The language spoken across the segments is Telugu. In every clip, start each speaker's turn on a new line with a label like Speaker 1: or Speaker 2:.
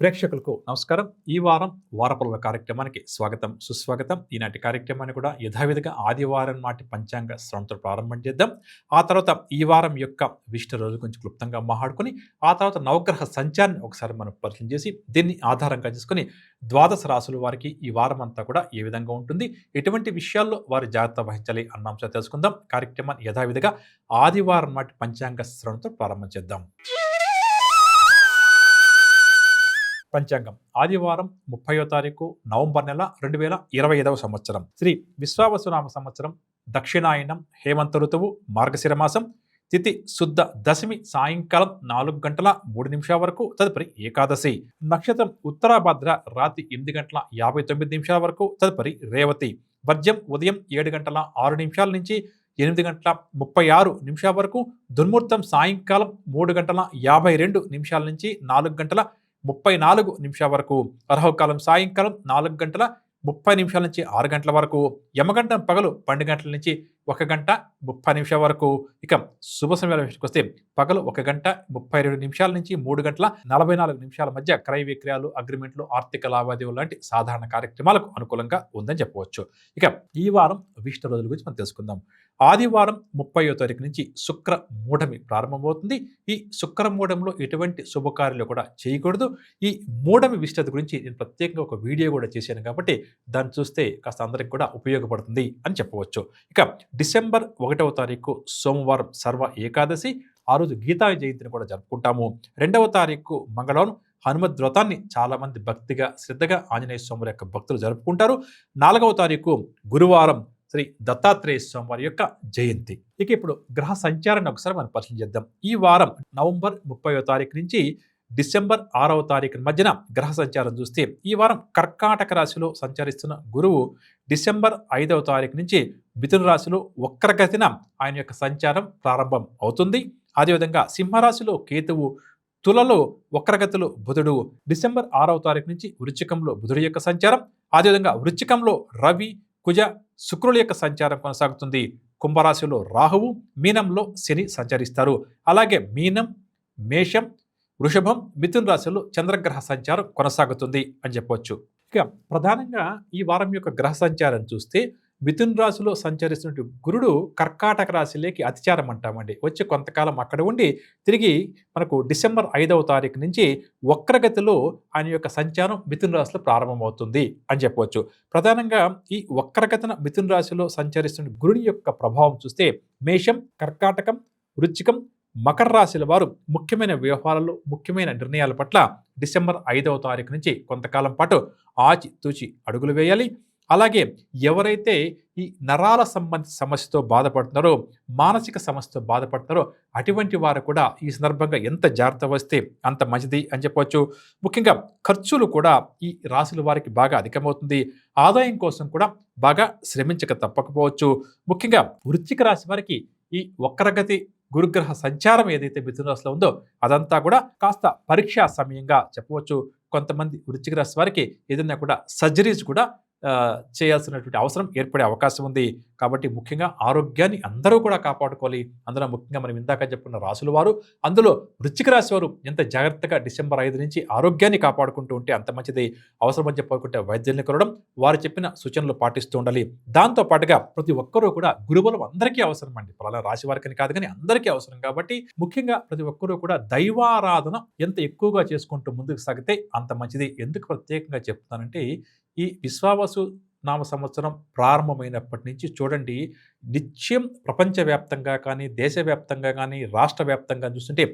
Speaker 1: ప్రేక్షకులకు నమస్కారం. ఈ వారం వారపరుల కార్యక్రమానికి స్వాగతం సుస్వాగతం. ఈనాటి కార్యక్రమాన్ని కూడా యథావిధిగా ఆదివారం నాటి పంచాంగ శ్రవంతో ప్రారంభం చేద్దాం. ఆ తర్వాత ఈ వారం యొక్క విష్ణు రోజు గురించి క్లుప్తంగా మాట్లాడుకొని ఆ తర్వాత నవగ్రహ సంచారాన్ని ఒకసారి మనం పరిచయం చేసి దీన్ని ఆధారంగా చేసుకుని ద్వాదశ రాసుల వారికి ఈ వారం అంతా కూడా ఏ విధంగా ఉంటుంది ఎటువంటి విషయాల్లో వారు జాగ్రత్త వహించాలి అన్న అంశాలు తెలుసుకుందాం. కార్యక్రమాన్ని యథావిధిగా ఆదివారం నాటి పంచాంగ శ్రవంతో ప్రారంభం చేద్దాం. పంచాంగం. ఆదివారం ముప్పయో తారీఖు నవంబర్ నెల రెండు వేల ఇరవై ఐదవ సంవత్సరం. శ్రీ విశ్వావసునామ సంవత్సరం దక్షిణాయనం హేమంత ఋతువు మార్గశిర మాసం తిథి శుద్ధ దశమి సాయంకాలం నాలుగు గంటల మూడు నిమిషాల వరకు తదుపరి ఏకాదశి. నక్షత్రం ఉత్తరాభద్ర రాత్రి ఎనిమిది గంటల యాభై తొమ్మిది నిమిషాల వరకు తదుపరి రేవతి. వర్జ్యం ఉదయం ఏడు గంటల ఆరు నిమిషాల నుంచి ఎనిమిది గంటల ముప్పై ఆరు నిమిషాల వరకు దుర్ముహూర్తం సాయంకాలం మూడు గంటల యాభై రెండు నిమిషాల నుంచి నాలుగు గంటల ముప్పై నాలుగు నిమిషాల వరకు అర్హకాలం సాయంకాలం నాలుగు గంటల ముప్పై నిమిషాల నుంచి ఆరు గంటల వరకు యమగంటం పగలు పన్నెండు గంటల నుంచి ఒక గంట ముప్పై నిమిషాల వరకు. ఇక శుభ సమయాల విషయానికి వస్తే పగలు ఒక గంట ముప్పై రెండు నిమిషాల నుంచి మూడు గంటల నలభై నాలుగు నిమిషాల మధ్య క్రయ విక్రయాలు అగ్రిమెంట్లు ఆర్థిక లావాదేవీలు లాంటి సాధారణ కార్యక్రమాలకు అనుకూలంగా ఉందని చెప్పవచ్చు. ఇక ఈ వారం విష్ణు రోజుల గురించి మనం తెలుసుకుందాం. ఆదివారం ముప్పయో తారీఖు నుంచి శుక్ర మూఢమి ప్రారంభమవుతుంది. ఈ శుక్ర మూఢంలో ఎటువంటి శుభకార్యాలు కూడా చేయకూడదు. ఈ మూఢమి విస్తృత గురించి నేను ప్రత్యేకంగా ఒక వీడియో కూడా చేశాను కాబట్టి దాన్ని చూస్తే కాస్త అందరికి కూడా ఉపయోగపడుతుంది అని చెప్పవచ్చు. ఇక డిసెంబర్ ఒకటవ తారీఖు సోమవారం సర్వ ఏకాదశి ఆ రోజు గీతా జయంతిని కూడా జరుపుకుంటాము. రెండవ తారీఖు మంగళవారం హనుమద్ వ్రతాన్ని చాలామంది భక్తిగా శ్రద్ధగా ఆంజనేయ స్వామి యొక్క భక్తులు జరుపుకుంటారు. నాలుగవ తారీఖు గురువారం శ్రీ దత్తాత్రేయ స్వామి వారి యొక్క జయంతి. ఇక ఇప్పుడు గ్రహ సంచారాన్ని ఒకసారి మనం పరిశీలన చేద్దాం ఈ వారం నవంబర్ ముప్పైవ తారీఖు నుంచి డిసెంబర్ ఆరవ తారీఖు మధ్యన గ్రహ సంచారం చూస్తే ఈ వారం కర్కాటక రాశిలో సంచరిస్తున్న గురువు డిసెంబర్ ఐదవ తారీఖు నుంచి మిథున రాశిలో వక్రగతిన ఆయన యొక్క సంచారం ప్రారంభం అవుతుంది. అదేవిధంగా సింహరాశిలో కేతువు తులలో వక్రగతిలో బుధుడు డిసెంబర్ ఆరవ తారీఖు నుంచి వృచ్చికంలో బుధుడి యొక్క సంచారం. అదేవిధంగా వృచ్చికంలో రవి కుజ శుక్రుల యొక్క సంచారం కొనసాగుతుంది. కుంభరాశిలో రాహువు మీనంలో శని సంచరిస్తారు. అలాగే మీనం మేషం వృషభం మిథున్ రాశిలో చంద్రగ్రహ సంచారం కొనసాగుతుంది అని చెప్పవచ్చు ఇక ప్రధానంగా ఈ వారం యొక్క గ్రహ సంచారం చూస్తే మిథున్ రాశిలో సంచరిస్తున్న గురుడు కర్కాటక రాశిలోకి అతిచారం అంటామండి. వచ్చి కొంతకాలం అక్కడ ఉండి తిరిగి మనకు డిసెంబర్ ఐదవ తారీఖు నుంచి వక్రగతిలో ఆయన యొక్క సంచారం మిథున్ రాశిలో ప్రారంభమవుతుంది అని చెప్పవచ్చు ప్రధానంగా ఈ వక్రగతిన మిథున్ రాశిలో సంచరిస్తున్న గురుని యొక్క ప్రభావం చూస్తే మేషం కర్కాటకం వృచ్చికం మకర రాశుల వారు ముఖ్యమైన వ్యవహారాలు ముఖ్యమైన నిర్ణయాల పట్ల డిసెంబర్ ఐదవ తారీఖు నుంచి కొంతకాలం పాటు ఆచి తూచి అడుగులు వేయాలి. అలాగే ఎవరైతే ఈ నరాల సంబంధ సమస్యతో బాధపడుతున్నారో మానసిక సమస్యతో బాధపడుతున్నారో అటువంటి వారు కూడా ఈ సందర్భంగా ఎంత జాగ్రత్త వస్తే అంత మంచిది అని చెప్పవచ్చు. ముఖ్యంగా ఖర్చులు కూడా ఈ రాశుల వారికి బాగా అధికమవుతుంది. ఆదాయం కోసం కూడా బాగా శ్రమించక తప్పకపోవచ్చు. ముఖ్యంగా వృచ్చిక రాశి వారికి ఈ వక్రగతి గురుగ్రహ సంచారం ఏదైతే మిథున రాశిలో ఉందో అదంతా కూడా కాస్త పరీక్షా సమయంగా చెప్పవచ్చు. కొంతమంది వృచ్చిక రాశి వారికి ఏదైనా కూడా సర్జరీస్ కూడా చేయాల్సినటువంటి అవసరం ఏర్పడే అవకాశం ఉంది. కాబట్టి ముఖ్యంగా ఆరోగ్యాన్ని అందరూ కూడా కాపాడుకోవాలి. అందులో ముఖ్యంగా మనం ఇందాక చెప్పుకున్న రాసుల వారు అందులో వృశ్చిక రాశి వారు ఎంత జాగ్రత్తగా డిసెంబర్ ఐదు నుంచి ఆరోగ్యాన్ని కాపాడుకుంటూ ఉంటే అంత మంచిది. అవసరమని చెప్పుకుంటే వైద్యుల్ని కొనడం వారు చెప్పిన సూచనలు పాటిస్తూ ఉండాలి. దాంతో పాటుగా ప్రతి ఒక్కరూ కూడా గురుబలం అందరికీ అవసరం అండి. పలానా రాశి వారికి కాదు కానీ అందరికీ అవసరం. కాబట్టి ముఖ్యంగా ప్రతి ఒక్కరూ కూడా దైవారాధన ఎంత ఎక్కువగా చేసుకుంటూ ముందుకు సాగితే అంత మంచిది. ఎందుకు ప్రత్యేకంగా చెప్తానంటే ఈ విశ్వావసు నామ సంవత్సరం ప్రారంభమైనప్పటి నుంచి చూడండి నిత్యం ప్రపంచవ్యాప్తంగా కానీ దేశవ్యాప్తంగా కానీ రాష్ట్ర వ్యాప్తంగా చూస్తుంటే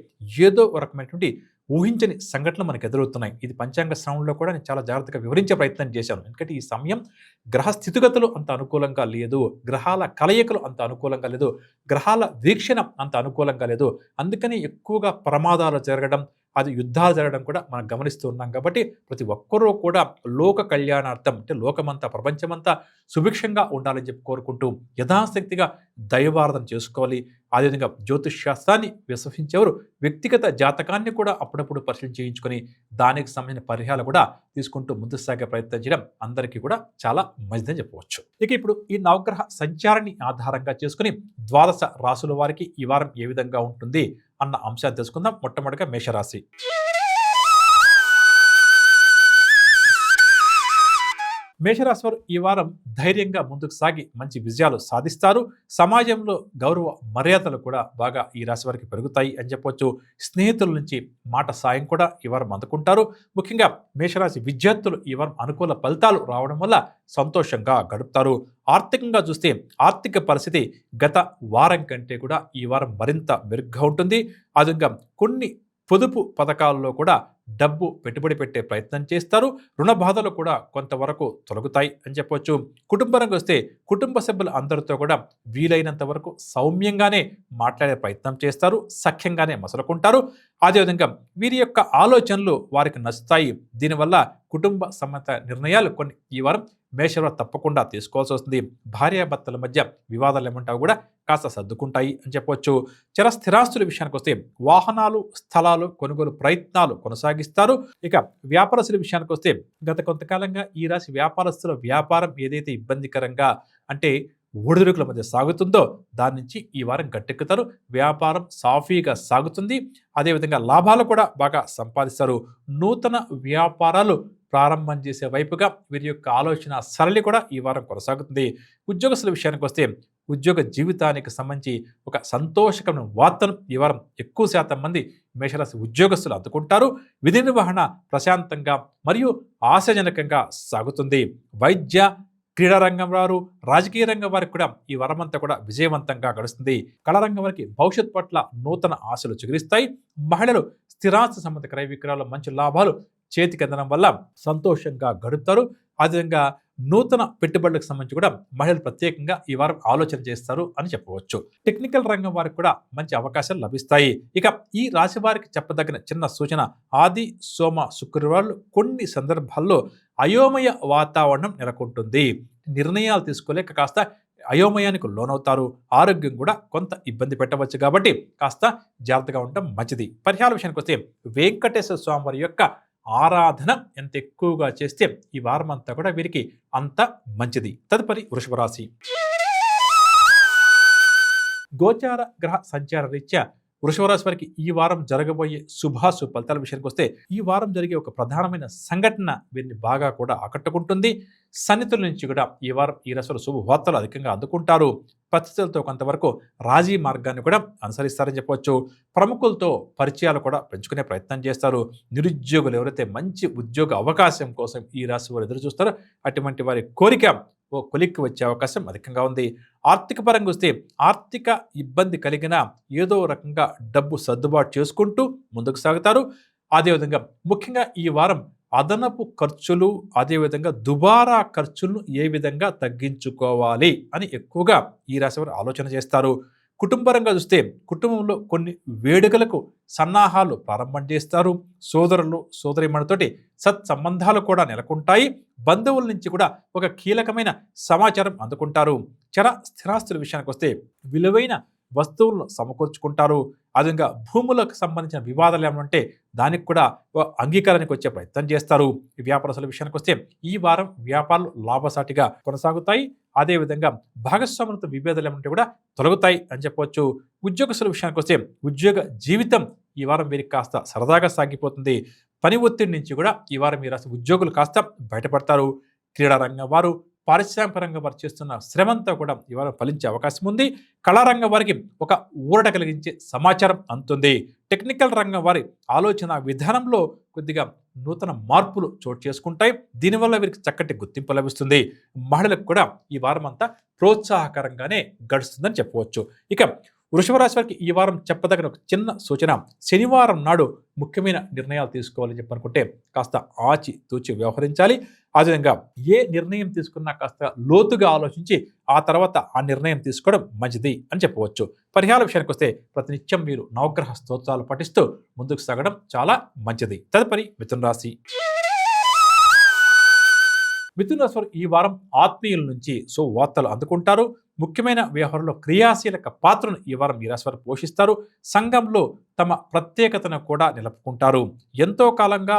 Speaker 1: ఏదో ఒక రకమైనటువంటి ఊహించని సంఘటనలు మనకు ఎదురవుతున్నాయి. ఇది పంచాంగ శ్రవణంలో కూడా నేను చాలా జాగ్రత్తగా వివరించే ప్రయత్నం చేశాను. ఎందుకంటే ఈ సమయం గ్రహ స్థితిగతులు అంత అనుకూలంగా లేదు గ్రహాల కలయికలు అంత అనుకూలంగా లేదు గ్రహాల వీక్షణ అంత అనుకూలంగా లేదు. అందుకని ఎక్కువగా ప్రమాదాలు జరగడం అది యుద్ధాలు జరగడం కూడా మనం గమనిస్తూ ఉన్నాం. కాబట్టి ప్రతి ఒక్కరూ కూడా లోక కళ్యాణార్థం అంటే లోకమంతా ప్రపంచమంతా సుభిక్షంగా ఉండాలని చెప్పి కోరుకుంటూ యథాశక్తిగా దైవార్థం చేసుకోవాలి. అదేవిధంగా జ్యోతిష్ శాస్త్రాన్ని విశ్వసించేవారు వ్యక్తిగత జాతకాన్ని కూడా అప్పుడప్పుడు పరిశీలన చేయించుకొని దానికి సంబంధించిన పరిహారాలు కూడా తీసుకుంటూ ముందు సాగే ప్రయత్నం చేయడం అందరికీ కూడా చాలా మంచిదని చెప్పవచ్చు. ఇక ఇప్పుడు ఈ నవగ్రహ సంచారాన్ని ఆధారంగా చేసుకుని ద్వాదశ రాసుల వారికి ఈ వారం ఏ విధంగా ఉంటుంది అన్న అంశాన్ని తెలుసుకుందాం. మొట్టమొదటిగా మేషరాశి. మేషరాశి వారు ఈ వారం ధైర్యంగా ముందుకు సాగి మంచి విజయాలు సాధిస్తారు. సమాజంలో గౌరవ మర్యాదలు కూడా బాగా ఈ రాశి వారికి పెరుగుతాయి అని చెప్పొచ్చు. స్నేహితుల నుంచి మాట సాయం కూడా ఈ వారం అందుకుంటారు. ముఖ్యంగా మేషరాశి విద్యార్థులు ఈ వారం అనుకూల ఫలితాలు రావడం వల్ల సంతోషంగా గడుపుతారు. ఆర్థికంగా చూస్తే ఆర్థిక పరిస్థితి గత వారం కంటే కూడా ఈ వారం మరింత మెరుగ్గా ఉంటుంది. అదేవిధంగా కొన్ని పొదుపు పథకాల్లో కూడా డబ్బు పెట్టుబడి పెట్టే ప్రయత్నం చేస్తారు. రుణ బాధలు కూడా కొంతవరకు తొలగుతాయి అని చెప్పొచ్చు. కుటుంబరంగా వస్తే కుటుంబ సభ్యులు అందరితో కూడా వీలైనంత వరకు సౌమ్యంగానే మాట్లాడే ప్రయత్నం చేస్తారు. సఖ్యంగానే మసలుకుంటారు. అదేవిధంగా వీరి యొక్క ఆలోచనలు వారికి నచ్చుతాయి. దీనివల్ల కుటుంబ సంబంధ నిర్ణయాలు కొన్ని ఈ వారం మేషంలో తప్పకుండా తీసుకోవాల్సి వస్తుంది. భార్యాభర్తల మధ్య వివాదాలు ఏమంటావు కూడా కాస్త సర్దుకుంటాయి అని చెప్పవచ్చు చర స్థిరాస్తుల విషయానికి వస్తే వాహనాలు స్థలాలు కొనుగోలు ప్రయత్నాలు కొనసాగిస్తారు. ఇక వ్యాపారస్తుల విషయానికి వస్తే గత కొంతకాలంగా ఈ రాశి వ్యాపారస్తుల వ్యాపారం ఏదైతే ఇబ్బందికరంగా అంటే ఒడిదుడుకుల మధ్య సాగుతుందో దాని నుంచి ఈ వారం గట్టెక్కుతారు. వ్యాపారం సాఫీగా సాగుతుంది. అదేవిధంగా లాభాలు కూడా బాగా సంపాదిస్తారు. నూతన వ్యాపారాలు ప్రారంభం చేసే వైపుగా వీరి యొక్క ఆలోచన సరళి కూడా ఈ వారం కొనసాగుతుంది. ఉద్యోగస్తుల విషయానికి వస్తే ఉద్యోగ జీవితానికి సంబంధించి ఒక సంతోషకరమైన వార్తను ఈ వారం ఎక్కువ శాతం మంది మేషరాశి ఉద్యోగస్తులు అందుకుంటారు. విధి నిర్వహణ ప్రశాంతంగా మరియు ఆశాజనకంగా సాగుతుంది. వైద్య క్రీడా రంగం వారు రాజకీయ రంగం వారికి కూడా ఈ వరమంతా కూడా విజయవంతంగా గడుస్తుంది. కళారంగం వారికి భవిష్యత్ పట్ల నూతన ఆశలు చిగురిస్తాయి. మహిళలు స్థిరాస్తి సంబంధ క్రయ విక్రయాలు మంచి లాభాలు చేతికి అందడం వల్ల సంతోషంగా గడుపుతారు. అదేవిధంగా నూతన పెట్టుబడులకు సంబంధించి కూడా మహిళలు ప్రత్యేకంగా ఈ వారం ఆలోచన చేస్తారు అని చెప్పవచ్చు. టెక్నికల్ రంగం వారికి కూడా మంచి అవకాశాలు లభిస్తాయి. ఇక ఈ రాశి వారికి చెప్పదగిన చిన్న సూచన ఆది సోమ శుక్రవారాలు కొన్ని సందర్భాల్లో అయోమయ వాతావరణం నెలకొంటుంది. నిర్ణయాలు తీసుకోలేక కాస్త అయోమయానికి లోనవుతారు. ఆరోగ్యం కూడా కొంత ఇబ్బంది పెట్టవచ్చు కాబట్టి కాస్త జాగ్రత్తగా ఉండటం మంచిది. పరిహార విషయానికి వస్తే వెంకటేశ్వర స్వామి వారి యొక్క ఆరాధన ఎంత ఎక్కువగా చేస్తే ఈ వారం అంతా కూడా వీరికి అంత మంచిది. తదుపరి వృషభరాశి గోచార గ్రహ సంచార రీత్యా వృషభరాశి వారికి ఈ వారం జరగబోయే శుభాశు ఫలితాల విషయానికి వస్తే ఈ వారం జరిగే ఒక ప్రధానమైన సంఘటన వీరిని బాగా కూడా ఆకట్టుకుంటుంది. సన్నిధుల నుంచి కూడా ఈ వారం ఈ రాశుల శుభవార్తలు అధికంగా అందుకుంటారు. పరిస్థితులతో కొంతవరకు రాజీ మార్గాన్ని కూడా అనుసరిస్తారని చెప్పవచ్చు. ప్రముఖులతో పరిచయాలు కూడా పెంచుకునే ప్రయత్నం చేస్తారు. నిరుద్యోగులు ఎవరైతే మంచి ఉద్యోగ అవకాశం కోసం ఈ రాశి వారు ఎదురు చూస్తారో అటువంటి వారి కోరిక ఓ కొలిక్కి వచ్చే అవకాశం అధికంగా ఉంది. ఆర్థిక పరంగా వస్తే ఆర్థిక ఇబ్బంది కలిగిన ఏదో రకంగా డబ్బు సర్దుబాటు చేసుకుంటూ ముందుకు సాగుతారు. అదేవిధంగా ముఖ్యంగా ఈ వారం అదనపు ఖర్చులు అదేవిధంగా దుబారా ఖర్చులను ఏ విధంగా తగ్గించుకోవాలి అని ఎక్కువగా ఈ రాశి వారు ఆలోచన చేస్తారు. కుటుంబరంగా చూస్తే కుటుంబంలో కొన్ని వేడుకలకు సన్నాహాలు ప్రారంభం చేస్తారు. సోదరులు సోదరిమణితోటి సత్సంబంధాలు కూడా నెలకొంటాయి. బంధువుల నుంచి కూడా ఒక కీలకమైన సమాచారం అందుకుంటారు. చర స్థిరాస్తుల విషయానికి వస్తే విలువైన వస్తువులను సమకూర్చుకుంటారు. అదేవిధంగా భూములకు సంబంధించిన వివాదాలు ఏమంటే దానికి కూడా అంగీకారానికి వచ్చే ప్రయత్నం చేస్తారు. ఈ వ్యాపారస్తుల విషయానికి వస్తే ఈ వారం వ్యాపారాలు లాభసాటిగా కొనసాగుతాయి. అదేవిధంగా భాగస్వాములతో విభేదాలు ఏమంటే కూడా తొలగుతాయి అని చెప్పవచ్చు ఉద్యోగస్తుల విషయానికి వస్తే ఉద్యోగ జీవితం ఈ వారం వీరికి కాస్త సరదాగా సాగిపోతుంది. పని ఒత్తిడి నుంచి కూడా ఈ వారం ఈ రాసి ఉద్యోగులు కాస్త బయటపడతారు. క్రీడారంగం వారు పారిశ్రామిక రంగం వారు చేస్తున్న శ్రమంతా కూడా ఇవాళ ఫలించే అవకాశం ఉంది. కళారంగం వారికి ఒక ఊరట కలిగించే సమాచారం అందుతుంది. టెక్నికల్ రంగం వారి ఆలోచన విధానంలో కొద్దిగా నూతన మార్పులు చోటు చేసుకుంటాయి. దీనివల్ల వీరికి చక్కటి గుర్తింపు లభిస్తుంది. మహిళలకు కూడా ఈ వారం అంతా ప్రోత్సాహకరంగానే గడుస్తుందని చెప్పవచ్చు. ఇక వృషభరాశి వారికి ఈ వారం చెప్పదగిన ఒక చిన్న సూచన. శనివారం నాడు ముఖ్యమైన నిర్ణయాలు తీసుకోవాలని చెప్పనుకుంటే కాస్త ఆచి తూచి వ్యవహరించాలి. అదేవిధంగా ఏ నిర్ణయం తీసుకున్నా కాస్త లోతుగా ఆలోచించి ఆ తర్వాత ఆ నిర్ణయం తీసుకోవడం మంచిది అని చెప్పవచ్చు. పరిహార విషయానికి వస్తే ప్రతినిత్యం మీరు నవగ్రహ స్తోత్రాలు పఠిస్తూ ముందుకు సాగడం చాలా మంచిది. తదుపరి మిథున రాశి. మిథున రాశి ఈ వారం ఆత్మీయుల నుంచి సో వార్తలు అందుకుంటారు. ముఖ్యమైన వ్యవహారంలో క్రియాశీలక పాత్రను ఈ వారం ఈ పోషిస్తారు. సంఘంలో తమ ప్రత్యేకతను కూడా నిలుపుకుంటారు. ఎంతో కాలంగా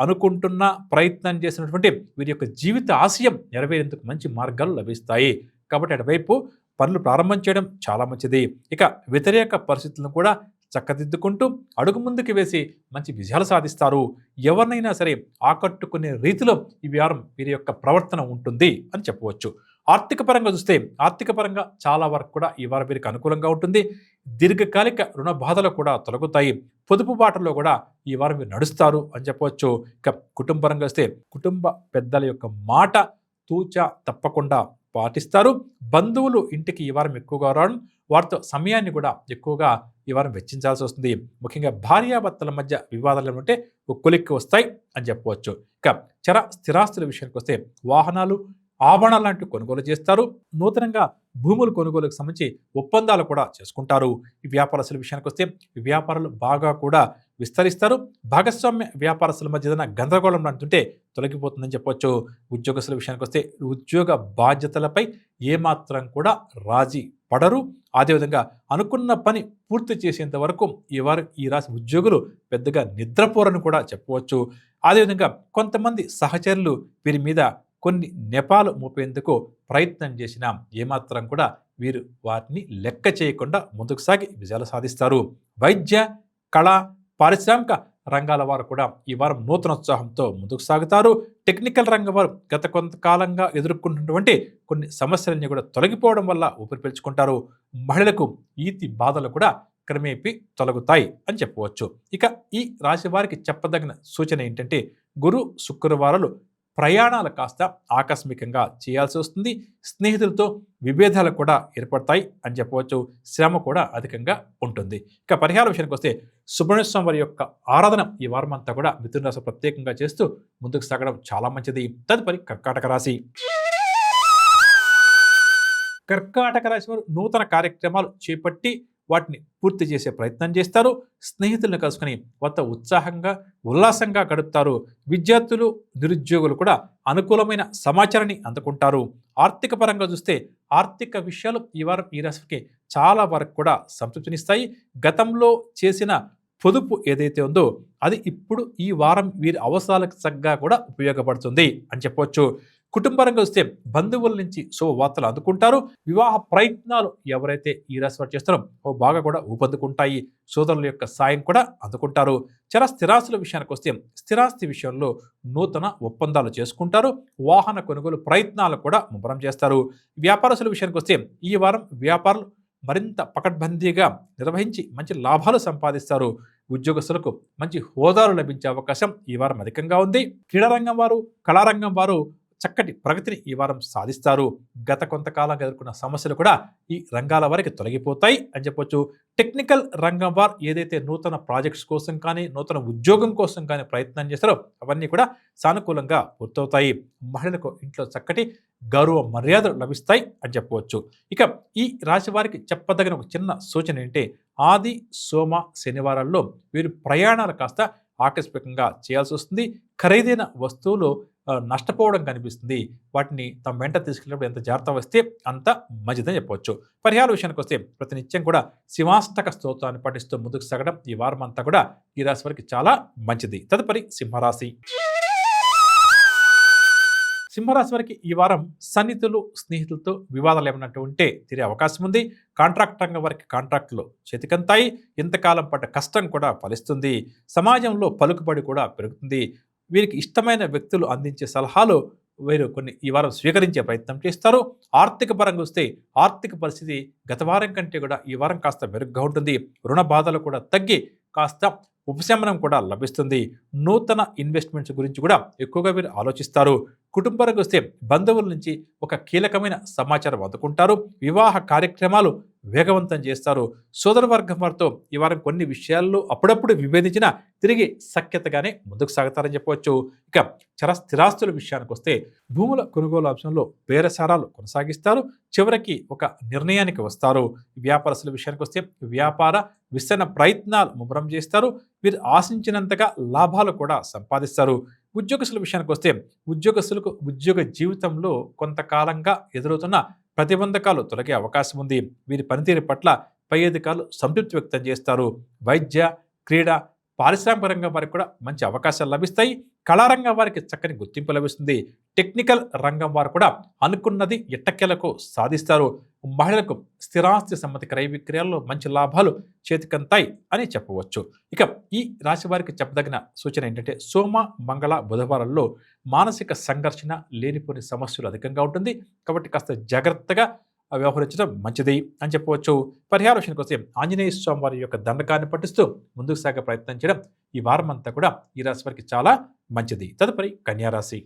Speaker 1: అనుకుంటున్న ప్రయత్నం చేసినటువంటి వీరి యొక్క జీవిత ఆశయం నెరవేరేందుకు మంచి మార్గాలు లభిస్తాయి. కాబట్టి అటువైపు పనులు ప్రారంభం చేయడం చాలా మంచిది. ఇక వ్యతిరేక పరిస్థితులను కూడా చక్కదిద్దుకుంటూ అడుగు ముందుకు వేసి మంచి విజయాలు సాధిస్తారు. ఎవరినైనా సరే ఆకట్టుకునే రీతిలో ఈ వారం వీరి యొక్క ప్రవర్తన ఉంటుంది అని చెప్పవచ్చు. ఆర్థిక పరంగా చూస్తే ఆర్థిక పరంగా చాలా వరకు కూడా ఈ వారం వీరికి అనుకూలంగా ఉంటుంది. దీర్ఘకాలిక రుణ బాధలు కూడా తొలగుతాయి. పొదుపు బాటలో కూడా ఈ వారం మీరు నడుస్తారు అని చెప్పవచ్చు. ఇక కుటుంబ పరంగా వస్తే కుటుంబ పెద్దల యొక్క మాట తూచ తప్పకుండా పాటిస్తారు. బంధువులు ఇంటికి ఈ వారం ఎక్కువగా రావడం వారితో సమయాన్ని కూడా ఎక్కువగా ఈ వారం వెచ్చించాల్సి వస్తుంది. ముఖ్యంగా భార్యాభర్తల మధ్య వివాదాలు ఉంటే ఒక్కొలిక్కి వస్తాయి అని చెప్పవచ్చు. ఇక చర స్థిరాస్తుల విషయానికి వస్తే వాహనాలు ఆభరణాలు లాంటివి కొనుగోలు చేస్తారు. నూతనంగా భూములు కొనుగోలుకు సంబంధించి ఒప్పందాలు కూడా చేసుకుంటారు. ఈ వ్యాపారస్తుల విషయానికి వస్తే వ్యాపారాలు బాగా కూడా విస్తరిస్తారు. భాగస్వామ్య వ్యాపారస్తుల మధ్య ఏదైనా గందరగోళం అంటుంటే తొలగిపోతుందని చెప్పొచ్చు. ఉద్యోగస్తుల విషయానికి వస్తే ఉద్యోగ బాధ్యతలపై ఏమాత్రం కూడా రాజీ పడరు. అదేవిధంగా అనుకున్న పని పూర్తి చేసేంత వరకు ఈ వారు ఈ రాశి ఉద్యోగులు పెద్దగా నిద్రపోరని కూడా చెప్పవచ్చు. అదేవిధంగా కొంతమంది సహచరులు వీరి మీద కొన్ని నెపాలు మోపేందుకు ప్రయత్నం చేసినా. ఏమాత్రం కూడా వీరు వాటిని లెక్క చేయకుండా ముందుకు సాగి విజయాలు సాధిస్తారు. వైద్య కళ పారిశ్రామిక రంగాల వారు కూడా ఈ వారం నూతన ఉత్సాహంతో ముందుకు సాగుతారు. టెక్నికల్ రంగం వారు గత కొంతకాలంగా ఎదుర్కొంటున్నటువంటి కొన్ని సమస్యలన్నీ కూడా తొలగిపోవడం వల్ల ఊపిరి పీల్చుకుంటారు. మహిళలకు ఈతి బాధలు కూడా క్రమేపీ తొలగుతాయి అని చెప్పవచ్చు. ఇక ఈ రాశి వారికి చెప్పదగిన సూచన ఏంటంటే గురు శుక్రవారాలు ప్రయాణాలు కాస్త ఆకస్మికంగా చేయాల్సి వస్తుంది. స్నేహితులతో విభేదాలు కూడా ఏర్పడతాయి అని చెప్పవచ్చు. శ్రమ కూడా అధికంగా ఉంటుంది. ఇక పరిహార విషయానికి వస్తే సుబ్రహ్మణ్య వారి యొక్క ఆరాధన ఈ వారం అంతా కూడా మిథున రాశి ప్రత్యేకంగా చేస్తూ ముందుకు సాగడం చాలా మంచిది. తదుపరి కర్కాటక రాశి. కర్కాటక రాశి వారు నూతన కార్యక్రమాలు చేపట్టి వాటిని పూర్తి చేసే ప్రయత్నం చేస్తారు. స్నేహితులను కలుసుకొని కొత్త ఉత్సాహంగా ఉల్లాసంగా గడుపుతారు. విద్యార్థులు నిరుద్యోగులు కూడా అనుకూలమైన సమాచారాన్ని అందుకుంటారు. ఆర్థిక పరంగా చూస్తే ఆర్థిక విషయాలు ఈ వారం ఈ రాశికి చాలా వరకు కూడా సంతృప్తినిస్తాయి. గతంలో చేసిన పొదుపు ఏదైతే ఉందో అది ఇప్పుడు ఈ వారం వీరి అవసరాలకు తగ్గ కూడా ఉపయోగపడుతుంది అని చెప్పవచ్చు కుటుంబరంగా వస్తే బంధువుల నుంచి శుభవార్తలు అందుకుంటారు. వివాహ ప్రయత్నాలు ఎవరైతే ఈ రాశి వారు చేస్తారో ఓ బాగా కూడా ఊపందుకుంటాయి. సోదరుల యొక్క సాయం కూడా అందుకుంటారు. చర స్థిరాస్తుల విషయానికి వస్తే స్థిరాస్తి విషయంలో నూతన ఒప్పందాలు చేసుకుంటారు. వాహన కొనుగోలు ప్రయత్నాలు కూడా ముమ్మరం చేస్తారు. వ్యాపారస్తుల విషయానికి వస్తే ఈ వారం వ్యాపారాలు మరింత పకడ్బందీగా నిర్వహించి మంచి లాభాలు సంపాదిస్తారు. ఉద్యోగస్తులకు మంచి హోదాలు లభించే అవకాశం ఈ వారం అధికంగా ఉంది. క్రీడారంగం వారు కళారంగం వారు చక్కటి ప్రగతిని ఈ వారం సాధిస్తారు. గత కొంతకాలంగా ఎదుర్కొన్న సమస్యలు కూడా ఈ రంగాల వారికి తొలగిపోతాయి అని చెప్పొచ్చు. టెక్నికల్ రంగం వారు ఏదైతే నూతన ప్రాజెక్ట్స్ కోసం కానీ నూతన ఉద్యోగం కోసం కానీ ప్రయత్నం చేస్తారో అవన్నీ కూడా సానుకూలంగా పూర్తవుతాయి. మహిళలకు ఇంట్లో చక్కటి గౌరవ మర్యాదలు లభిస్తాయి అని చెప్పవచ్చు ఇక ఈ రాశి వారికి చెప్పదగిన ఒక చిన్న సూచన ఏంటి ఆది సోమ శనివారాల్లో వీరు ప్రయాణాలు కాస్త ఆకస్మికంగా చేయాల్సి వస్తుంది. ఖరీదైన వస్తువులు నష్టపోవడం కనిపిస్తుంది. వాటిని తమ వెంట తీసుకెళ్ళినప్పుడు ఎంత జాగ్రత్త వస్తే అంత మంచిదని చెప్పవచ్చు. పరిహార విషయానికి వస్తే ప్రతినిత్యం కూడా శివాష్టక స్తోత్రాన్ని పఠిస్తూ ముందుకు సాగడం ఈ వారం అంతా కూడా ఈ రాశి వారికి చాలా మంచిది. తదుపరి సింహరాశి. సింహరాశి వారికి ఈ వారం సన్నిహితులు స్నేహితులతో వివాదాలు ఏమన్నట్టు ఉంటే తీరే అవకాశం ఉంది. కాంట్రాక్ట్ రంగం వారికి కాంట్రాక్టులు చేతికంతాయి. ఇంతకాలం పడ్డ కష్టం కూడా ఫలిస్తుంది. సమాజంలో పలుకుబడి కూడా పెరుగుతుంది. వీరికి ఇష్టమైన వ్యక్తులు అందించే సలహాలు వీరు కొన్ని ఈ వారం స్వీకరించే ప్రయత్నం చేస్తారు. ఆర్థిక పరంగా వస్తే ఆర్థిక పరిస్థితి గత వారం కంటే కూడా ఈ వారం కాస్త మెరుగ్గా ఉంటుంది. రుణ బాధలు కూడా తగ్గి కాస్త ఉపశమనం కూడా లభిస్తుంది. నూతన ఇన్వెస్ట్మెంట్స్ గురించి కూడా ఎక్కువగా వీరు ఆలోచిస్తారు. కుటుంబానికి వస్తే బంధువుల నుంచి ఒక కీలకమైన సమాచారం అందుకుంటారు. వివాహ కార్యక్రమాలు వేగవంతం చేస్తారు. సోదర వర్గం వారితో ఈ వారం కొన్ని విషయాల్లో అప్పుడప్పుడు విభేదించిన తిరిగి సఖ్యతగానే ముందుకు సాగుతారని చెప్పవచ్చు. ఇక చర స్థిరాస్తుల విషయానికి వస్తే భూముల కొనుగోలు అంశంలో బేరసారాలు కొనసాగిస్తారు. చివరికి ఒక నిర్ణయానికి వస్తారు. వ్యాపారస్తుల విషయానికి వస్తే వ్యాపార విస్తరణ ప్రయత్నాలు ముమ్మరం చేస్తారు. వీరు ఆశించినంతగా లాభాలు కూడా సంపాదిస్తారు. ఉద్యోగస్తుల విషయానికి వస్తే ఉద్యోగస్తులకు ఉద్యోగ జీవితంలో కొంతకాలంగా ఎదురవుతున్న ప్రతిబంధకాలు తొలగే అవకాశం ఉంది. వీరి పనితీరు పట్ల పై అధికారులు సంతృప్తి వ్యక్తం చేస్తారు. వైద్య క్రీడ పారిశ్రామిక రంగం వారికి కూడా మంచి అవకాశాలు లభిస్తాయి. కళారంగం వారికి చక్కని గుర్తింపు లభిస్తుంది. టెక్నికల్ రంగం వారు కూడా అనుకున్నది ఎట్టకెలకు సాధిస్తారు. మహిళలకు స్థిరాస్తి సమ్మతి క్రయ విక్రయాల్లో మంచి లాభాలు చేతికంతాయి అని చెప్పవచ్చు. ఇక ఈ రాశి వారికి చెప్పదగిన సూచన ఏంటంటే సోమ మంగళ బుధవారాల్లో మానసిక సంఘర్షణ లేనిపోని సమస్యలు అధికంగా ఉంటుంది. కాబట్టి కాస్త జాగ్రత్తగా వ్యవహరించడం మంచిది అని చెప్పవచ్చు. పరిహార విషయానికి వస్తే ఆంజనేయ స్వామి వారి యొక్క దండకాన్ని పట్టిస్తూ ముందుకు సాగే ప్రయత్నం చేయడం ఈ వారం అంతా కూడా ఈ రాశి వారికి చాలా మంచిది. తదుపరి కన్యారాశి.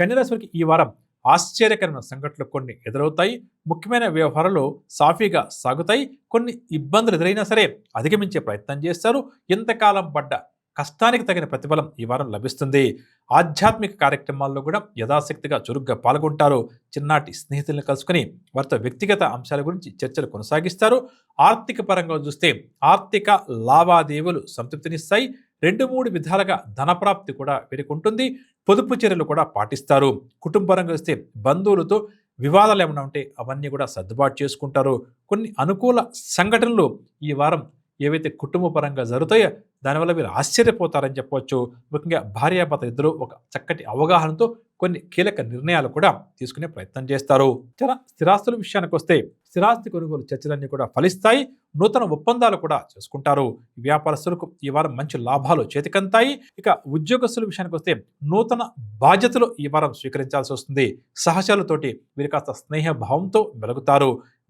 Speaker 1: కన్యారాశి వారికి ఈ వారం ఆశ్చర్యకరమైన సంఘటనలు కొన్ని ఎదురవుతాయి. ముఖ్యమైన వ్యవహారాలు సాఫీగా సాగుతాయి. కొన్ని ఇబ్బందులు ఎదురైనా సరే అధిగమించే ప్రయత్నం చేస్తారు. ఎంతకాలం పడ్డ కష్టానికి తగిన ప్రతిఫలం ఈ వారం లభిస్తుంది. ఆధ్యాత్మిక కార్యక్రమాల్లో కూడా యథాశక్తిగా చురుగ్గా పాల్గొంటారు. చిన్నాటి స్నేహితులను కలుసుకుని వారితో వ్యక్తిగత అంశాల గురించి చర్చలు కొనసాగిస్తారు. ఆర్థిక పరంగా చూస్తే ఆర్థిక లావాదేవీలు సంతృప్తినిస్తాయి. రెండు మూడు విధాలుగా ధనప్రాప్తి కూడా వీరికి ఉంటుంది. పొదుపు చర్యలు కూడా పాటిస్తారు. కుటుంబరంగా వస్తే బంధువులతో వివాదాలు ఏమైనా ఉంటే అవన్నీ కూడా సర్దుబాటు చేసుకుంటారు. కొన్ని అనుకూల సంఘటనలు ఈ వారం ఏవైతే కుటుంబ పరంగా జరుగుతాయో దానివల్ల మీరు ఆశ్చర్యపోతారని చెప్పవచ్చు ముఖ్యంగా భార్యాభర్త ఇద్దరు ఒక చక్కటి అవగాహనతో కొన్ని కీలక నిర్ణయాలు కూడా తీసుకునే ప్రయత్నం చేస్తారు. చాలా స్థిరాస్తుల విషయానికి వస్తే స్థిరాస్తి కొనుగోలు చర్చలన్నీ కూడా ఫలిస్తాయి. నూతన ఒప్పందాలు కూడా చేసుకుంటారు. వ్యాపారస్తులకు ఈ వారం మంచి లాభాలు చేతికంతాయి. ఇక ఉద్యోగస్తుల విషయానికి వస్తే నూతన బాధ్యతలు ఈ వారం స్వీకరించాల్సి వస్తుంది. సహచరులతోటి వీరు కాస్త స్నేహ భావంతో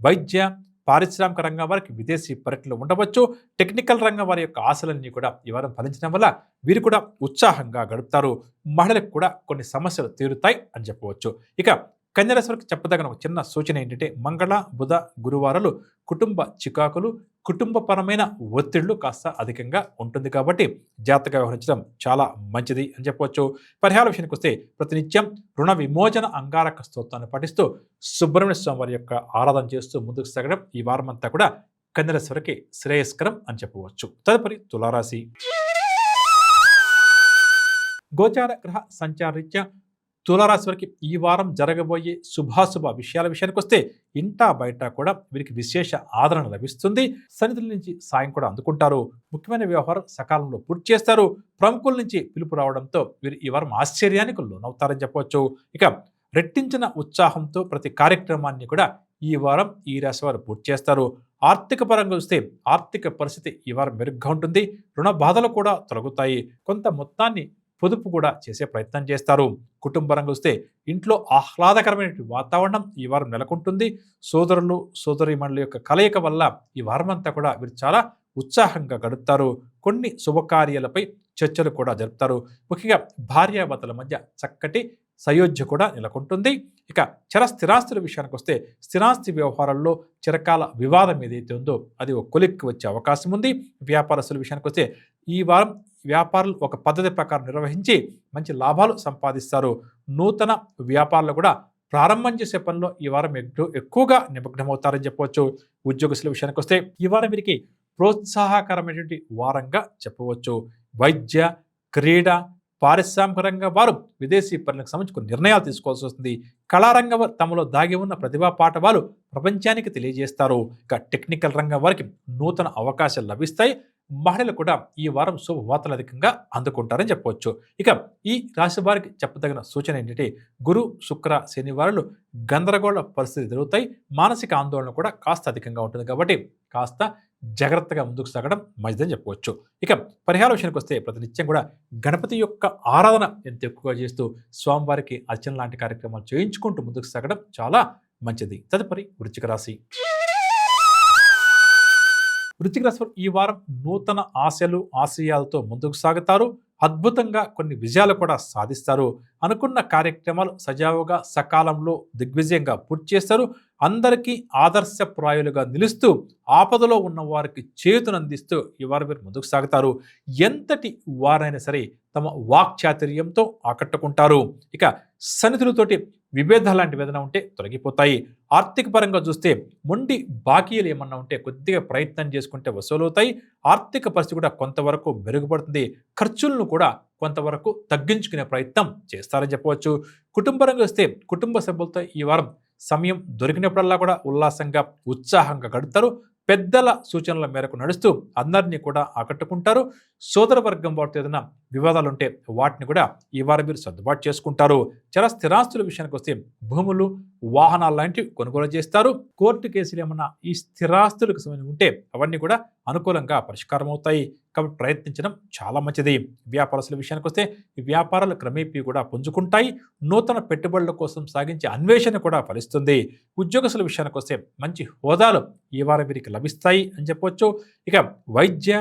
Speaker 1: వైద్య పారిశ్రామిక రంగం వారికి విదేశీ పర్యటనలు ఉండవచ్చు. టెక్నికల్ రంగం వారి యొక్క ఆశలన్నీ కూడా ఈ వారం ఫలించడం వల్ల వీరు కూడా ఉత్సాహంగా గడుపుతారు. మహిళలకు కూడా కొన్ని సమస్యలు తీరుతాయి అని చెప్పవచ్చు. ఇక కన్యరాశి చెప్పదగిన ఒక చిన్న సూచన ఏంటంటే మంగళ బుధ గురువారాలు కుటుంబ చికాకులు కుటుంబపరమైన ఒత్తిళ్ళు కాస్త అధికంగా ఉంటుంది కాబట్టి జాగ్రత్తగా వ్యవహరించడం చాలా మంచిది అని చెప్పవచ్చు పరిహార విషయానికి వస్తే ప్రతినిత్యం రుణ విమోచన అంగారక స్తోత్రాన్ని పఠిస్తూ సుబ్రహ్మణ్య స్వామి వారి యొక్క ఆరాధన చేస్తూ ముందుకు సాగడం ఈ వారం అంతా కూడా కన్యరాశివారికి శ్రేయస్కరం అని చెప్పవచ్చు. తదుపరి తులారాశి. గోచార గ్రహ సంచారరీత్యా తులారాశి వారికి ఈ వారం జరగబోయే శుభాశుభ విషయాల విషయానికి వస్తే ఇంటా బయట కూడా వీరికి విశేష ఆదరణ లభిస్తుంది. సన్నిధుల నుంచి సాయం కూడా అందుకుంటారు. ముఖ్యమైన వ్యవహారం సకాలంలో పూర్తి చేస్తారు. ప్రముఖుల నుంచి పిలుపు రావడంతో వీరు ఈ వారం ఆశ్చర్యానికి లోనవుతారని చెప్పవచ్చు. ఇక రెట్టించిన ఉత్సాహంతో ప్రతి కార్యక్రమాన్ని కూడా ఈ వారం ఈ రాశి వారు పూర్తి చేస్తారు. ఆర్థిక పరంగా చూస్తే ఆర్థిక పరిస్థితి ఈ వారం మెరుగ్గా ఉంటుంది. రుణ బాధలు కూడా తొలగుతాయి. కొంత మొత్తాన్ని పొదుపు కూడా చేసే ప్రయత్నం చేస్తారు. కుటుంబ రంగు వస్తే ఇంట్లో ఆహ్లాదకరమైన వాతావరణం ఈ వారం నెలకొంటుంది. సోదరులు సోదరిమణుల యొక్క కలయిక వల్ల ఈ వారం అంతా కూడా వీరు చాలా ఉత్సాహంగా గడుపుతారు. కొన్ని శుభకార్యాలపై చర్చలు కూడా జరుపుతారు. ముఖ్యంగా భార్యాభర్తల మధ్య చక్కటి సయోధ్య కూడా నెలకొంటుంది. ఇక చర స్థిరాస్తుల విషయానికి వస్తే స్థిరాస్తి వ్యవహారాల్లో చిరకాల వివాదం ఏదైతే ఉందో అది ఒక కొలిక్కి వచ్చే అవకాశం ఉంది. వ్యాపారస్తుల విషయానికి వస్తే ఈ వారం వ్యాపారాలు ఒక పద్ధతి ప్రకారం నిర్వహించి మంచి లాభాలు సంపాదిస్తారు. నూతన వ్యాపారాలు కూడా ప్రారంభం చేసే పనిలో ఈ వారం ఎక్కువగా నిమగ్నమవుతారని చెప్పవచ్చు. ఉద్యోగస్తుల విషయానికి వస్తే ఈ వారం వీరికి ప్రోత్సాహకరమైనటువంటి వారంగా చెప్పవచ్చు. వైద్య క్రీడ పారిశ్రామిక రంగం వారు విదేశీ పనులకు సంబంధించి కొన్ని నిర్ణయాలు తీసుకోవాల్సి వస్తుంది. కళారంగం తమలో దాగి ఉన్న ప్రతిభా పాఠవాలు ప్రపంచానికి తెలియజేస్తారు. ఇక టెక్నికల్ రంగం వారికి నూతన అవకాశాలు లభిస్తాయి. మహిళలు కూడా ఈ వారం శుభవార్తలు అధికంగా అందుకుంటారని చెప్పవచ్చు. ఇక ఈ రాశి వారికి చెప్పదగిన సూచన ఏంటంటే గురు శుక్ర శనివారాలు గందరగోళ పరిస్థితి జరుగుతాయి. మానసిక ఆందోళన కూడా కాస్త అధికంగా ఉంటుంది కాబట్టి కాస్త జాగ్రత్తగా ముందుకు సాగడం మంచిదని చెప్పవచ్చు. ఇక పరిహార విషయానికి వస్తే ప్రతినిత్యం కూడా గణపతి యొక్క ఆరాధన ఎంత ఎక్కువగా చేస్తూ స్వామివారికి అర్చన లాంటి కార్యక్రమాలు చేయించుకుంటూ ముందుకు సాగడం చాలా మంచిది. తదుపరి వృచ్చిక రాశి. వృత్తిక రాశి ఈ వారం నూతన ఆశలు ఆశయాలతో ముందుకు సాగుతారు. అద్భుతంగా కొన్ని విజయాలు కూడా సాధిస్తారు. అనుకున్న కార్యక్రమాలు సజావుగా సకాలంలో దిగ్విజయంగా పూర్తి చేస్తారు. అందరికీ ఆదర్శప్రాయులుగా నిలుస్తూ ఆపదలో ఉన్న వారికి చేతునందిస్తూ ఈ వారు మీరు ముందుకు సాగుతారు. ఎంతటి వారైనా సరే తమ వాక్చాతుర్యంతో ఆకట్టుకుంటారు. ఇక సన్నిధులతోటి విభేదాలు లాంటివి వేదన ఉంటే తొలగిపోతాయి. ఆర్థిక పరంగా చూస్తే మొండి బాకీలు ఏమన్నా ఉంటే కొద్దిగా ప్రయత్నం చేసుకుంటే వసూలవుతాయి. ఆర్థిక పరిస్థితి కూడా కొంతవరకు మెరుగుపడుతుంది. ఖర్చులను కూడా కొంతవరకు తగ్గించుకునే ప్రయత్నం చేస్తారని చెప్పవచ్చు. కుటుంబరంగా వస్తే కుటుంబ సభ్యులతో ఈ వారం సమయం దొరికినప్పుడల్లా కూడా ఉల్లాసంగా ఉత్సాహంగా గడుపుతారు. పెద్దల సూచనల మేరకు నడుస్తూ అందరినీ కూడా ఆకట్టుకుంటారు. సోదర వర్గం వారితో ఏదైనా వివాదాలు ఉంటే వాటిని కూడా ఈ వారం మీరు సర్దుబాటు చేసుకుంటారు. చాలా స్థిరాస్తుల విషయానికి వస్తే భూములు వాహనాలు లాంటివి కొనుగోలు చేస్తారు. కోర్టు కేసులు ఏమన్నా ఈ స్థిరాస్తులకు సంబంధించి ఉంటే అవన్నీ కూడా అనుకూలంగా పరిష్కారం అవుతాయి కాబట్టి ప్రయత్నించడం చాలా మంచిది. వ్యాపారస్తుల విషయానికి వస్తే వ్యాపారాలు క్రమేపీ కూడా పుంజుకుంటాయి. నూతన పెట్టుబడుల కోసం సాగించే అన్వేషణ కూడా ఫలిస్తుంది. ఉద్యోగస్తుల విషయానికి వస్తే మంచి హోదాలు ఈ వారం వీరికి లభిస్తాయి అని చెప్పవచ్చు ఇక వైద్య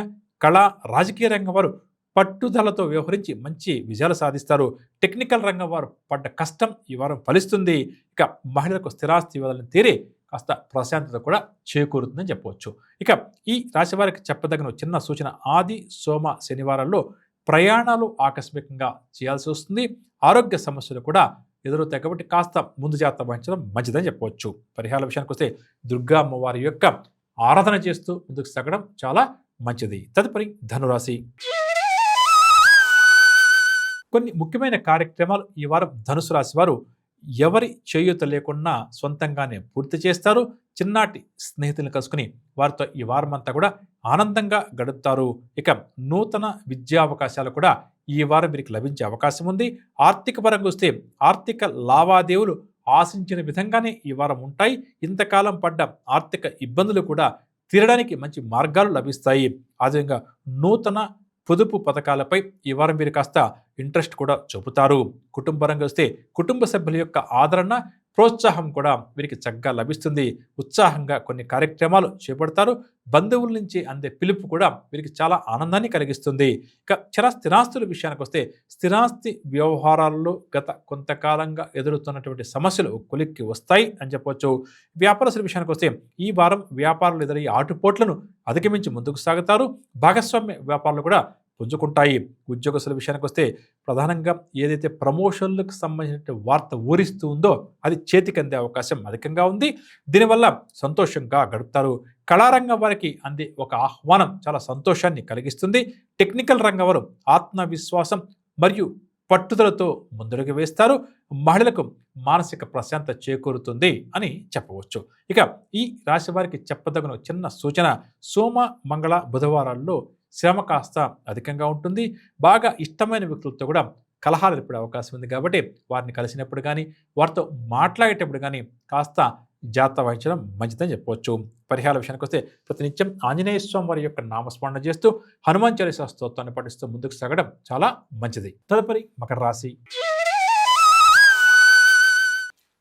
Speaker 1: కళ రాజకీయ రంగం వారు పట్టుదలతో వ్యవహరించి మంచి విజయాలు సాధిస్తారు. టెక్నికల్ రంగం వారు పడ్డ కష్టం ఈ వారం ఫలిస్తుంది. ఇక మహిళలకు స్థిరాస్తి వివాదాలను తీరి కాస్త ప్రశాంతత కూడా చేకూరుతుందని చెప్పవచ్చు. ఇక ఈ రాశి వారికి చెప్పదగిన చిన్న సూచన ఆది సోమ శనివారాల్లో ప్రయాణాలు ఆకస్మికంగా చేయాల్సి వస్తుంది. ఆరోగ్య సమస్యలు కూడా ఎదురవుతాయి కాబట్టి కాస్త ముందు జాగ్రత్త వహించడం మంచిదని చెప్పవచ్చు. పరిహార విషయానికి వస్తే దుర్గా అమ్మవారి యొక్క ఆరాధన చేస్తూ ముందుకు సాగడం చాలా మంచిది. తదుపరి ధనురాశి. కొన్ని ముఖ్యమైన కార్యక్రమాలు ఈ వారం ధనుసు రాశి వారు ఎవరి చేయూత లేకుండా సొంతంగానే పూర్తి చేస్తారు. చిన్నాటి స్నేహితులను కలుసుకుని వారితో ఈ వారం అంతా కూడా ఆనందంగా గడుపుతారు. ఇక నూతన విద్యా అవకాశాలు కూడా ఈ వారం వీరికి లభించే అవకాశం ఉంది. ఆర్థిక పరంగా వస్తే ఆర్థిక లావాదేవీలు ఆశించిన విధంగానే ఈ వారం ఉంటాయి. ఇంతకాలం పడ్డ ఆర్థిక ఇబ్బందులు కూడా తీరడానికి మంచి మార్గాలు లభిస్తాయి. అదేవిధంగా నూతన పొదుపు పథకాలపై ఈ వారం వీరు కాస్త ఇంట్రెస్ట్ కూడా చూపుతారు. కుటుంబరంగా వస్తే కుటుంబ సభ్యుల యొక్క ఆదరణ ప్రోత్సాహం కూడా వీరికి చక్కగా లభిస్తుంది. ఉత్సాహంగా కొన్ని కార్యక్రమాలు చేపడతారు. బంధువుల నుంచి అందే పిలుపు కూడా వీరికి చాలా ఆనందాన్ని కలిగిస్తుంది. ఇక చర స్థిరాస్తుల విషయానికి వస్తే స్థిరాస్తి వ్యవహారాల్లో గత కొంతకాలంగా ఎదురుతున్నటువంటి సమస్యలు కొలిక్కి వస్తాయి అని చెప్పవచ్చు వ్యాపారస్తుల విషయానికి వస్తే ఈ వారం వ్యాపారులు ఎదురయ్యే ఆటుపోట్లను అధిగమించి ముందుకు సాగుతారు. భాగస్వామ్య వ్యాపారాలు కూడా పుంజుకుంటాయి. ఉద్యోగస్తుల విషయానికి వస్తే ప్రధానంగా ఏదైతే ప్రమోషన్లకు సంబంధించిన వార్త ఊరిస్తూ ఉందో అది చేతికి అందే అవకాశం అధికంగా ఉంది. దీనివల్ల సంతోషంగా గడుపుతారు. కళారంగం వారికి అందే ఒక ఆహ్వానం చాలా సంతోషాన్ని కలిగిస్తుంది. టెక్నికల్ రంగం వారు ఆత్మవిశ్వాసం మరియు పట్టుదలతో ముందడుగు వేస్తారు. మహిళలకు మానసిక ప్రశాంతత చేకూరుతుంది అని చెప్పవచ్చు. ఇక ఈ రాశి వారికి చెప్పదగిన చిన్న సూచన సోమ మంగళ బుధవారాల్లో శ్రమ కాస్త అధికంగా ఉంటుంది. బాగా ఇష్టమైన వ్యక్తులతో కూడా కలహాలు ఏర్పడే అవకాశం ఉంది కాబట్టి వారిని కలిసినప్పుడు కానీ వారితో మాట్లాడేటప్పుడు కానీ కాస్త జాగ్రత్త వహించడం మంచిదని చెప్పవచ్చు. పరిహార విషయానికి వస్తే ప్రతినిత్యం ఆంజనేయ స్వామి వారి యొక్క నామస్మరణ చేస్తూ హనుమాన్ చాలీసా స్తోత్రాన్ని పఠిస్తూ ముందుకు సాగడం చాలా మంచిది. తదుపరి మకర రాశి.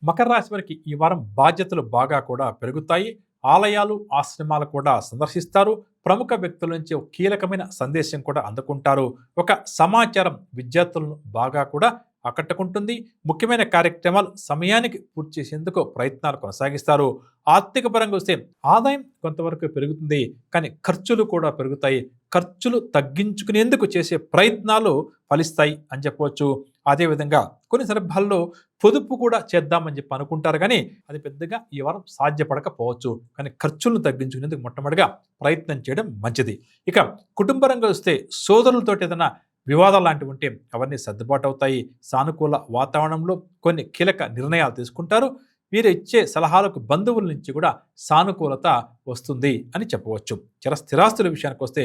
Speaker 1: మకర రాశి వారికి ఈ వారం బాధ్యతలు బాగా కూడా పెరుగుతాయి. ఆలయాలు ఆశ్రమాలు కూడా సందర్శిస్తారు. ప్రముఖ వ్యక్తుల నుంచి ఒక కీలకమైన సందేశం కూడా అందుకుంటారు. ఒక సమాచారం విద్యార్థులను బాగా కూడా ఆకట్టుకుంటుంది. ముఖ్యమైన కార్యక్రమాలు సమయానికి పూర్తి చేసేందుకు ప్రయత్నాలు కొనసాగిస్తారు. ఆర్థిక పరంగా వస్తే ఆదాయం కొంతవరకు పెరుగుతుంది. కానీ ఖర్చులు కూడా పెరుగుతాయి. ఖర్చులు తగ్గించుకునేందుకు చేసే ప్రయత్నాలు ఫలిస్తాయి అని చెప్పవచ్చు. అదేవిధంగా కొన్ని సందర్భాల్లో పొదుపు కూడా చేద్దామని చెప్పి అనుకుంటారు కానీ అది పెద్దగా ఈ వారం సాధ్యపడకపోవచ్చు. కానీ ఖర్చులను తగ్గించుకునేందుకు మొట్టమొదటిగా ప్రయత్నం చేయడం మంచిది. ఇక కుటుంబ రంగం వస్తే సోదరులతో ఏదైనా వివాదాలు లాంటివి ఉంటే అవన్నీ సర్దుబాటు అవుతాయి. సానుకూల వాతావరణంలో కొన్ని కీలక నిర్ణయాలు తీసుకుంటారు. వీరు ఇచ్చే సలహాలకు బంధువుల నుంచి కూడా సానుకూలత వస్తుంది అని చెప్పవచ్చు. చిర స్థిరాస్తుల విషయానికి వస్తే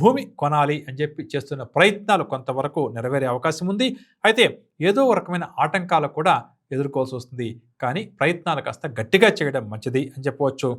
Speaker 1: భూమి కొనాలి అని చెప్పి చేస్తున్న ప్రయత్నాలు కొంతవరకు నెరవేరే అవకాశం ఉంది. అయితే ఏదో రకమైన ఆటంకాలు కూడా ఎదుర్కోవాల్సి వస్తుంది. కానీ ప్రయత్నాలు కాస్త గట్టిగా చేయడం మంచిది అని చెప్పవచ్చు.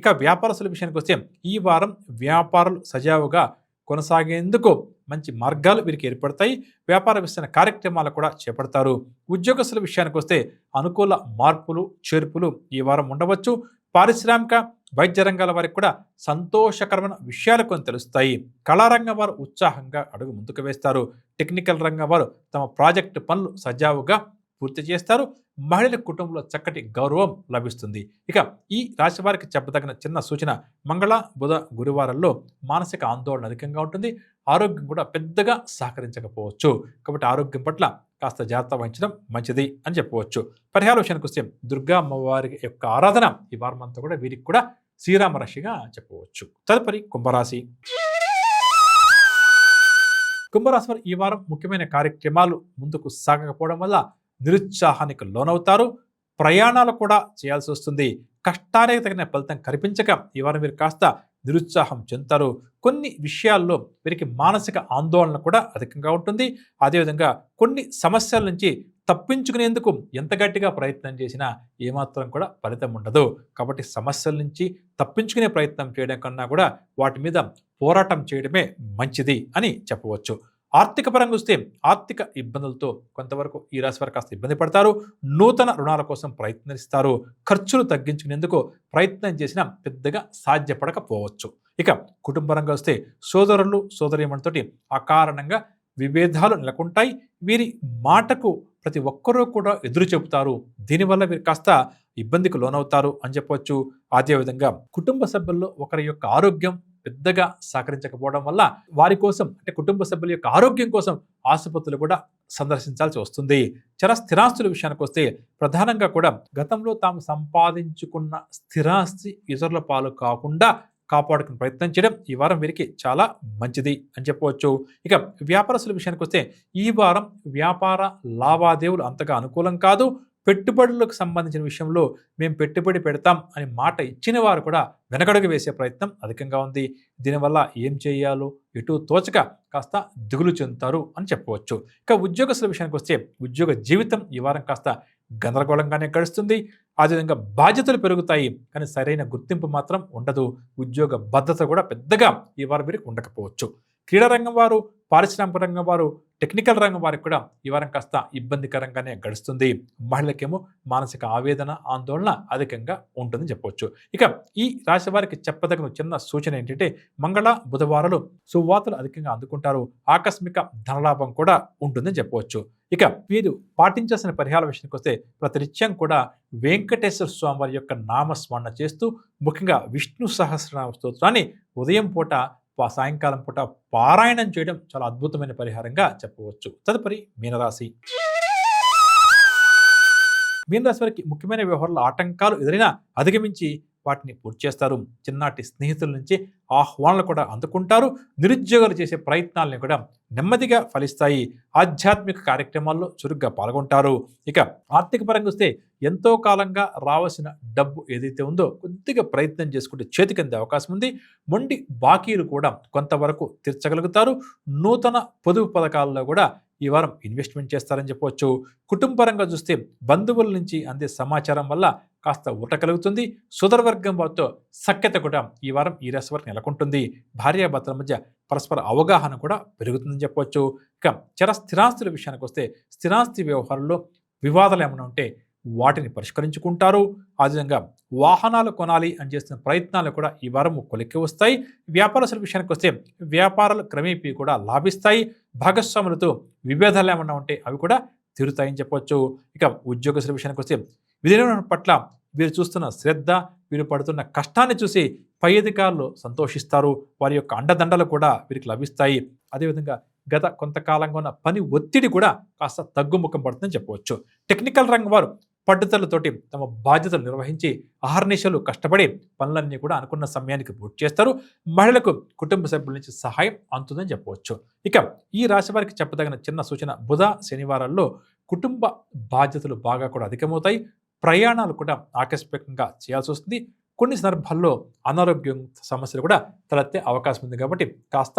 Speaker 1: ఇక వ్యాపారస్తుల విషయానికి వస్తే ఈ వారం వ్యాపారులు సజావుగా కొనసాగేందుకు మంచి మార్గాలు వీరికి ఏర్పడతాయి. వ్యాపార విస్తరణ కార్యక్రమాలు కూడా చేపడతారు. ఉద్యోగస్తుల విషయానికి వస్తే అనుకూల మార్పులు చేర్పులు ఈ వారం ఉండవచ్చు. పారిశ్రామిక వైద్య రంగాల వారికి కూడా సంతోషకరమైన విషయాలు కొన్ని తెలుస్తాయి. కళారంగం వారు ఉత్సాహంగా అడుగు ముందుకు వేస్తారు. టెక్నికల్ రంగం వారు తమ ప్రాజెక్టు పనులు సజావుగా పూర్తి చేస్తారు. మహిళల కుటుంబంలో చక్కటి గౌరవం లభిస్తుంది. ఇక ఈ రాశి వారికి చెప్పదగిన చిన్న సూచన మంగళ బుధ గురువారంలో మానసిక ఆందోళన అధికంగా ఉంటుంది. ఆరోగ్యం కూడా పెద్దగా సహకరించకపోవచ్చు. కాబట్టి ఆరోగ్యం పట్ల కాస్త జాగ్రత్త వహించడం మంచిది అని చెప్పవచ్చు. పరిహార విషయానికి వస్తే దుర్గా అమ్మవారి యొక్క ఆరాధన ఈ వారం అంతా కూడా వీరికి కూడా శ్రీరామ రాశిగా చెప్పవచ్చు. తదుపరి కుంభరాశి. కుంభరాశి వారు ఈ వారం ముఖ్యమైన కార్యక్రమాలు ముందుకు సాగకపోవడం వల్ల నిరుత్సాహానికి లోనవుతారు. ప్రయాణాలు కూడా చేయాల్సి వస్తుంది. కష్టానికి తగిన ఫలితం కనిపించక ఇవాళ మీరు కాస్త నిరుత్సాహం చెందుతారు. కొన్ని విషయాల్లో వీరికి మానసిక ఆందోళన కూడా అధికంగా ఉంటుంది. అదేవిధంగా కొన్ని సమస్యల నుంచి తప్పించుకునేందుకు ఎంత గట్టిగా ప్రయత్నం చేసినా ఏమాత్రం కూడా ఫలితం ఉండదు. కాబట్టి సమస్యల నుంచి తప్పించుకునే ప్రయత్నం చేయడం కన్నా కూడా వాటి మీద పోరాటం చేయడమే మంచిది అని చెప్పవచ్చు. ఆర్థిక పరంగా వస్తే ఆర్థిక ఇబ్బందులతో కొంతవరకు ఈ రాశి వారు కాస్త ఇబ్బంది పడతారు. నూతన రుణాల కోసం ప్రయత్నిస్తారు. ఖర్చులు తగ్గించుకునేందుకు ప్రయత్నం చేసినా పెద్దగా సాధ్యపడకపోవచ్చు. ఇక కుటుంబ పరంగా వస్తే సోదరులు సోదరీమణితోటి అకారణంగా విభేదాలు నెలకొంటాయి. వీరి మాటకు ప్రతి ఒక్కరూ కూడా ఎదురు చెబుతారు. దీనివల్ల వీరు కాస్త ఇబ్బందికి లోనవుతారు అని చెప్పవచ్చు అదేవిధంగా కుటుంబ సభ్యుల్లో ఒకరి యొక్క ఆరోగ్యం పెద్దగా సహకరించకపోవడం వల్ల వారి కోసం అంటే కుటుంబ సభ్యుల యొక్క ఆరోగ్యం కోసం ఆసుపత్రులు కూడా సందర్శించాల్సి వస్తుంది. చర స్థిరాస్తుల విషయానికి వస్తే ప్రధానంగా కూడా గతంలో తాము సంపాదించుకున్న స్థిరాస్తి ఇతరుల పాలు కాకుండా కాపాడుకునే ప్రయత్నం చేయడం ఈ వారం వీరికి చాలా మంచిది అని చెప్పవచ్చు. ఇక వ్యాపారస్తుల విషయానికి వస్తే ఈ వారం వ్యాపార లావాదేవీలు అంతగా అనుకూలం కాదు. పెట్టుబడులకు సంబంధించిన విషయంలో మేము పెట్టుబడి పెడతాం అని మాట ఇచ్చిన వారు కూడా వెనకడుగు వేసే ప్రయత్నం అధికంగా ఉంది. దీనివల్ల ఏం చేయాలో ఎటు తోచక కాస్త దిగులు చెందుతారు అని చెప్పవచ్చు. ఇక ఉద్యోగస్తుల విషయానికి వస్తే ఉద్యోగ జీవితం ఈ వారం కాస్త గందరగోళంగానే గడుస్తుంది. అదేవిధంగా బాధ్యతలు పెరుగుతాయి కానీ సరైన గుర్తింపు మాత్రం ఉండదు. ఉద్యోగ భద్రత కూడా పెద్దగా ఈ వారం వీరికి ఉండకపోవచ్చు. క్రీడా రంగం వారు పారిశ్రామిక రంగం వారు టెక్నికల్ రంగం వారికి కూడా ఈ వారం కాస్త ఇబ్బందికరంగానే గడుస్తుంది. మహిళలకేమో మానసిక ఆవేదన ఆందోళన అధికంగా ఉంటుందని చెప్పవచ్చు ఇక ఈ రాశి వారికి చెప్పదగిన చిన్న సూచన ఏంటంటే మంగళ బుధవారాలు సువార్తలు అధికంగా అందుకుంటారు. ఆకస్మిక ధనలాభం కూడా ఉంటుందని చెప్పవచ్చు ఇక వీరు పాటించాల్సిన పరిహార విషయానికి వస్తే ప్రతినిత్యం కూడా వెంకటేశ్వర స్వామి వారి యొక్క నామస్మరణ చేస్తూ ముఖ్యంగా విష్ణు సహస్రనామ స్తోత్రాన్ని ఉదయం పూట సాయంకాలం పూట పారాయణం చేయడం చాలా అద్భుతమైన పరిహారంగా చెప్పవచ్చు. తదుపరి మీనరాశి. మీనరాశి వారికి ముఖ్యమైన వ్యవహారాల ఆటంకాలు ఎదురైనా అధిగమించి వాటిని పూర్తి చేస్తారు చిన్నటి స్నేహితుల నుంచి ఆహ్వానాలు కూడా అందుకుంటారు. నిరుద్యోగులు చేసే ప్రయత్నాలను కూడా నెమ్మదిగా ఫలిస్తాయి. ఆధ్యాత్మిక కార్యక్రమాల్లో చురుగ్గా పాల్గొంటారు. ఇక ఆర్థిక పరంగా వస్తే ఎంతో కాలంగా రావాల్సిన డబ్బు ఏదైతే ఉందో కొద్దిగా ప్రయత్నం చేసుకుంటే చేతికందే అవకాశం ఉంది. మొండి బాకీలు కూడా కొంతవరకు తీర్చగలుగుతారు. నూతన పొదుపు పథకాల్లో కూడా ఈ వారం ఇన్వెస్ట్మెంట్ చేస్తారని చెప్పవచ్చు. కుటుంబపరంగా చూస్తే బంధువుల నుంచి అందే సమాచారం వల్ల కాస్త ఊట కలుగుతుంది. సుదరవర్గం వారితో సఖ్యత కూడా ఈ వారం ఈ రాశి వారికి నెలకొంటుంది. భార్యాభర్తల మధ్య పరస్పర అవగాహన కూడా పెరుగుతుందని చెప్పవచ్చు ఇక చర స్థిరాస్తుల విషయానికి వస్తే స్థిరాస్తి వ్యవహారంలో వివాదాలు ఏమైనా ఉంటే వాటిని పరిష్కరించుకుంటారు. ఆ విధంగా వాహనాలు కొనాలి అని చేస్తున్న ప్రయత్నాలు కూడా ఈ వారం కొలిక్కి వస్తాయి. వ్యాపారస్తుల విషయానికి వస్తే వ్యాపారాలు క్రమేపీ కూడా లాభిస్తాయి. భాగస్వాములతో విభేదాలు ఏమన్నా ఉంటే అవి కూడా తీరుతాయని చెప్పవచ్చు ఇక ఉద్యోగస్తుల విషయానికి వస్తే విధుల పట్ల వీరు చూస్తున్న శ్రద్ధ వీరు పడుతున్న కష్టాన్ని చూసి పై అధికారులు సంతోషిస్తారు. వారి యొక్క అండదండలు కూడా వీరికి లభిస్తాయి. అదేవిధంగా గత కొంతకాలంగా ఉన్న పని ఒత్తిడి కూడా కాస్త తగ్గుముఖం పడుతుందని చెప్పవచ్చు. టెక్నికల్ రంగం వారు పట్టుదలతోటి తమ బాధ్యతలు నిర్వహించి అహర్నిశలు కష్టపడి పనులన్నీ కూడా అనుకున్న సమయానికి పూర్తి చేస్తారు. మహిళలకు కుటుంబ సభ్యుల నుంచి సహాయం అందుతుందని చెప్పవచ్చు. ఇక ఈ రాశి వారికి చెప్పదగిన చిన్న సూచన బుధ శనివారాల్లో కుటుంబ బాధ్యతలు బాగా కూడా అధికమవుతాయి. ప్రయాణాలు కూడా ఆకస్మికంగా చేయాల్సి వస్తుంది. కొన్ని సందర్భాల్లో అనారోగ్యం సమస్యలు కూడా తలెత్తే అవకాశం ఉంది కాబట్టి కాస్త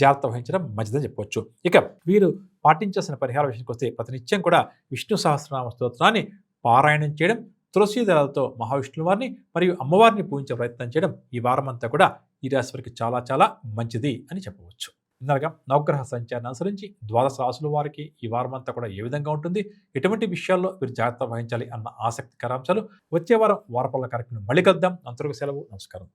Speaker 1: జాగ్రత్త వహించడం మంచిదని చెప్పవచ్చు ఇక వీరు పాటించాల్సిన పరిహార విషయానికి వస్తే ప్రతినిత్యం కూడా విష్ణు సహస్రనామ స్తోత్రాన్ని పారాయణం చేయడం తులసి దళాలతో మహావిష్ణువు వారిని మరియు అమ్మవారిని పూజించే ప్రయత్నం చేయడం ఈ వారమంతా కూడా ఈ రాశి వారికి చాలా చాలా మంచిది అని చెప్పవచ్చు. ఇందాక నవగ్రహ సంచారాన్ని అనుసరించి ద్వాదశ రాసుల వారికి ఈ వారం అంతా కూడా ఏ విధంగా ఉంటుంది ఎటువంటి విషయాల్లో మీరు జాగ్రత్త వహించాలి అన్న ఆసక్తికర అంశాలు వచ్చే వారం వారపల్ల కార్యక్రమం మళ్ళీ కలుద్దాం. అంతరకు సెలవు నమస్కారం.